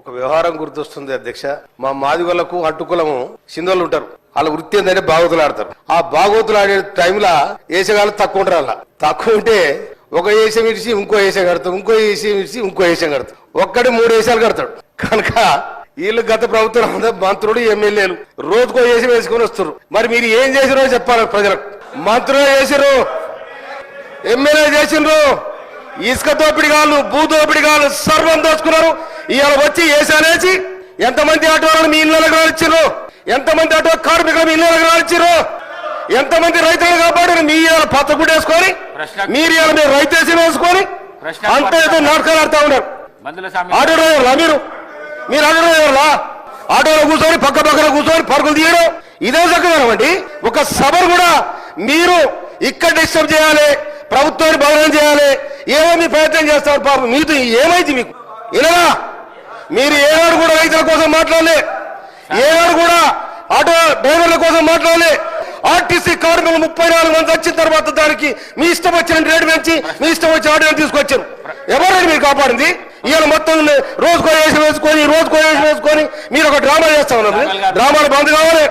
ఒక వ్యవహారం గుర్తొస్తుంది అధ్యక్ష. మా మాదిగలకు అట్టుకులము సింధువులు ఉంటారు. వాళ్ళ వృత్తి ఏంటంటే బాగోతులు ఆడతారు ఆ బాగోతులు ఆడే టైంలో ఏసగాళ్ళు తక్కువ ఉంటారు అలా. తక్కువ ఉంటే ఒక ఏసం ఇడిచి ఇంకో ఏసం కడతాం ఇంకో ఏసం ఇడిచి ఇంకో ఏసం కడతాం ఒక్కడి మూడు ఏసాలు కడతాడు. కనుక వీళ్ళు గత ప్రభుత్వం మంత్రుడు మంత్రులు ఎమ్మెల్యేలు రోజుకో ఏసం వేసుకొని వస్తారు మరి మీరు ఏం చేసిరో చెప్పాలి ప్రజలకు. మంత్రులు చేసిరు ఎమ్మెల్యే చేసిండ్రు ఇసుక దోపిడిగాళ్ళు భూ దోపిడిగాళ్ళు సర్వం దోచుకున్నారు. ఇవాళ వచ్చి ఏసానేసి ఎంతమంది ఆటోలను మీ ఇళ్ళకి రానిచ్చారు ఎంతమంది ఆటో కార్మికులు మీ ఇళ్ళకి రానిచ్చారు ఎంతమంది రైతులను కాపాడారు మీ ఇవాళ పచ్చ గుడ్డేసుకొని ప్రశ్న- మీరు ఇవాళ మీరు రైతేసి వేసుకొని అంత ఏదో నాటకాలు ఆడుతా ఉన్నారు. ఆటో డ్రైవర్లా మీరు? మీరు ఆటో డ్రైవర్లా? ఆటోలో కూర్చొని పక్క పక్కన కూర్చొని పరుగులు తీయడం? ఇదే చక్కదనం అండి. ఒక సభను కూడా మీరు ఇక్కడ డిస్టర్బ్ చేయాలి ప్రభుత్వాన్ని బదనం చేయాలి ఏమో మీ ప్రయత్నం చేస్తారు పాపం. మీతో ఏమైంది మీకు? ఇలా మీరు ఏనాడు కూడా రైతుల కోసం మాట్లాడలే. ఏనాడు కూడా ఆటో డ్రైవర్ల కోసం మాట్లాడలే. ఆర్టీసీ కార్మికులు ముప్పై నాలుగు మంది వచ్చిన తర్వాత దానికి మీ ఇష్టం వచ్చిన రేటు పెంచి మీ ఇష్టం వచ్చిన ఆటో తీసుకొచ్చారు. ఎవరైనా మీరు కాపాడింది? ఇవాళ మొత్తం రోజు వేసి వేసుకొని రోజు వేసి వేసుకొని మీరు ఒక డ్రామా చేస్తా ఉన్నారు. డ్రామాలు బంద్ కావాలి.